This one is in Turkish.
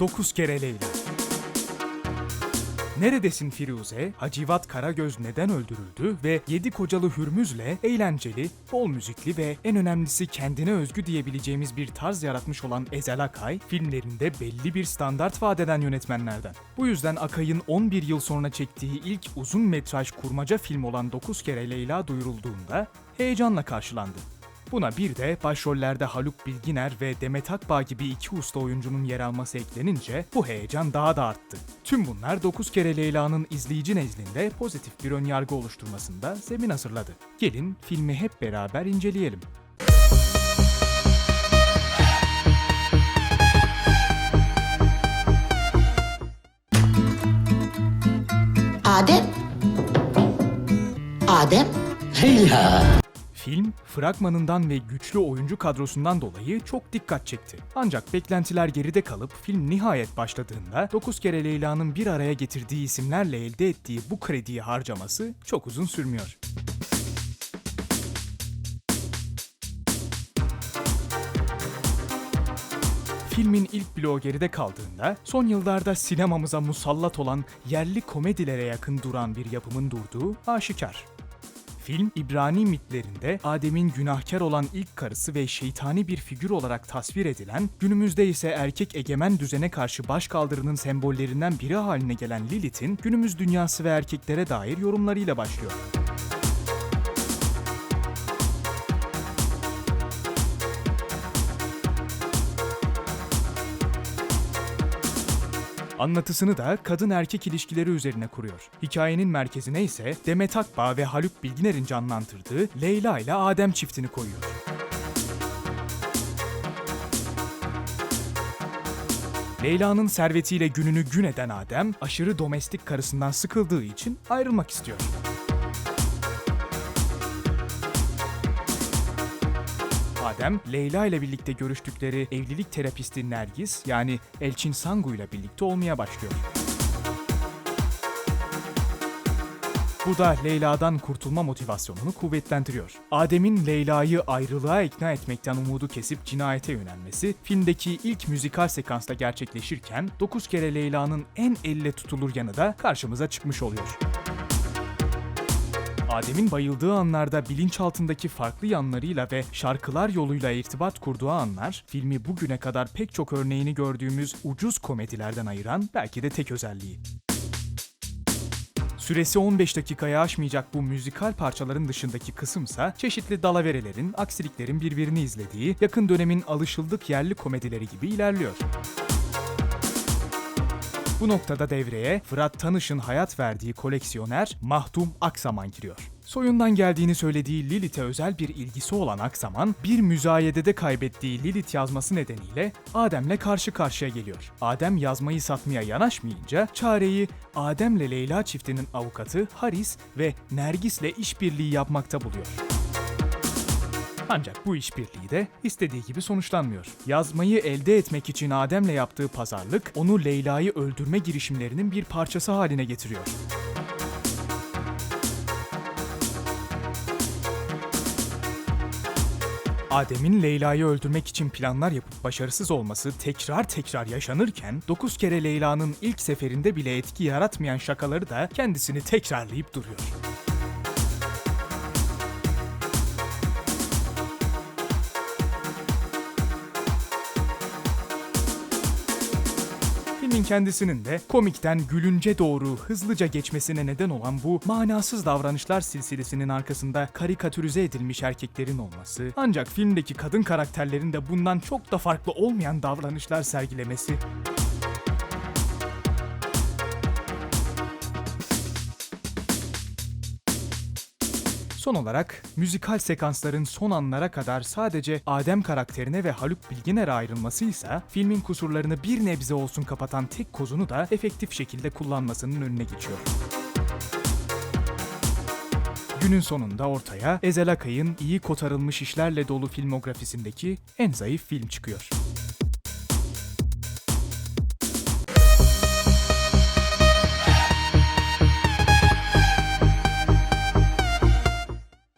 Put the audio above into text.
Dokuz Kere Leyla. Neredesin Firuze, Hacivat Karagöz neden öldürüldü ve Yedi Kocalı Hürmüz'le eğlenceli, bol müzikli ve en önemlisi kendine özgü diyebileceğimiz bir tarz yaratmış olan Ezel Akay, filmlerinde belli bir standart vaat eden yönetmenlerden. Bu yüzden Akay'ın 11 yıl sonra çektiği ilk uzun metraj kurmaca film olan Dokuz Kere Leyla duyurulduğunda heyecanla karşılandı. Buna bir de başrollerde Haluk Bilginer ve Demet Akbağ gibi iki usta oyuncunun yer alması eklenince bu heyecan daha da arttı. Tüm bunlar 9 kere Leyla'nın izleyici nezdinde pozitif bir önyargı oluşturmasında zemin hazırladı. Gelin filmi hep beraber inceleyelim. Adem? Adem? Leyla. Film, fragmanından ve güçlü oyuncu kadrosundan dolayı çok dikkat çekti. Ancak beklentiler geride kalıp film nihayet başladığında 9 kere Leyla'nın bir araya getirdiği isimlerle elde ettiği bu krediyi harcaması çok uzun sürmüyor. Filmin ilk bloğu geride kaldığında, son yıllarda sinemamıza musallat olan yerli komedilere yakın duran bir yapımın durduğu aşikar. Film, İbrani mitlerinde Adem'in günahkar olan ilk karısı ve şeytani bir figür olarak tasvir edilen, günümüzde ise erkek egemen düzene karşı başkaldırının sembollerinden biri haline gelen Lilith'in günümüz dünyası ve erkeklere dair yorumlarıyla başlıyor. Anlatısını da kadın erkek ilişkileri üzerine kuruyor. Hikayenin merkezine ise Demet Akbağ ve Haluk Bilginer'in canlandırdığı Leyla ile Adem çiftini koyuyor. Leyla'nın servetiyle gününü gün eden Adem, aşırı domestik karısından sıkıldığı için ayrılmak istiyor. Adem, Leyla ile birlikte görüştükleri evlilik terapisti Nergis yani Elçin Sangu ile birlikte olmaya başlıyor. Bu da Leyla'dan kurtulma motivasyonunu kuvvetlendiriyor. Adem'in Leyla'yı ayrılığa ikna etmekten umudu kesip cinayete yönelmesi, filmdeki ilk müzikal sekansta gerçekleşirken 9 kere Leyla'nın en elle tutulur yanı da karşımıza çıkmış oluyor. Adem'in bayıldığı anlarda bilinçaltındaki farklı yanlarıyla ve şarkılar yoluyla irtibat kurduğu anlar, filmi bugüne kadar pek çok örneğini gördüğümüz ucuz komedilerden ayıran belki de tek özelliği. Süresi 15 dakikaya aşmayacak bu müzikal parçaların dışındaki kısımsa çeşitli dalaverelerin, aksiliklerin birbirini izlediği, yakın dönemin alışıldık yerli komedileri gibi ilerliyor. Bu noktada devreye Fırat Tanış'ın hayat verdiği koleksiyoner Mahdum Aksaman giriyor. Soyundan geldiğini söylediği Lilith'e özel bir ilgisi olan Aksaman, bir müzayedede kaybettiği Lilith yazması nedeniyle Adem'le karşı karşıya geliyor. Adem yazmayı satmaya yanaşmayınca çareyi Adem'le Leyla çiftinin avukatı Haris ve Nergis'le işbirliği yapmakta buluyor. Ancak bu işbirliği de istediği gibi sonuçlanmıyor. Yazmayı elde etmek için Adem'le yaptığı pazarlık onu Leyla'yı öldürme girişimlerinin bir parçası haline getiriyor. Adem'in Leyla'yı öldürmek için planlar yapıp başarısız olması tekrar tekrar yaşanırken 9 kere Leyla'nın ilk seferinde bile etki yaratmayan şakaları da kendisini tekrarlayıp duruyor. Filmin kendisinin de komikten gülünce doğru hızlıca geçmesine neden olan bu manasız davranışlar silsilesinin arkasında karikatürize edilmiş erkeklerin olması, ancak filmdeki kadın karakterlerin de bundan çok da farklı olmayan davranışlar sergilemesi Son olarak müzikal sekansların son anlara kadar sadece Adem karakterine ve Haluk Bilginer'e ayrılması ise filmin kusurlarını bir nebze olsun kapatan tek kozunu da efektif şekilde kullanmasının önüne geçiyor. Günün sonunda ortaya Ezel Akay'ın iyi kotarılmış işlerle dolu filmografisindeki en zayıf film çıkıyor.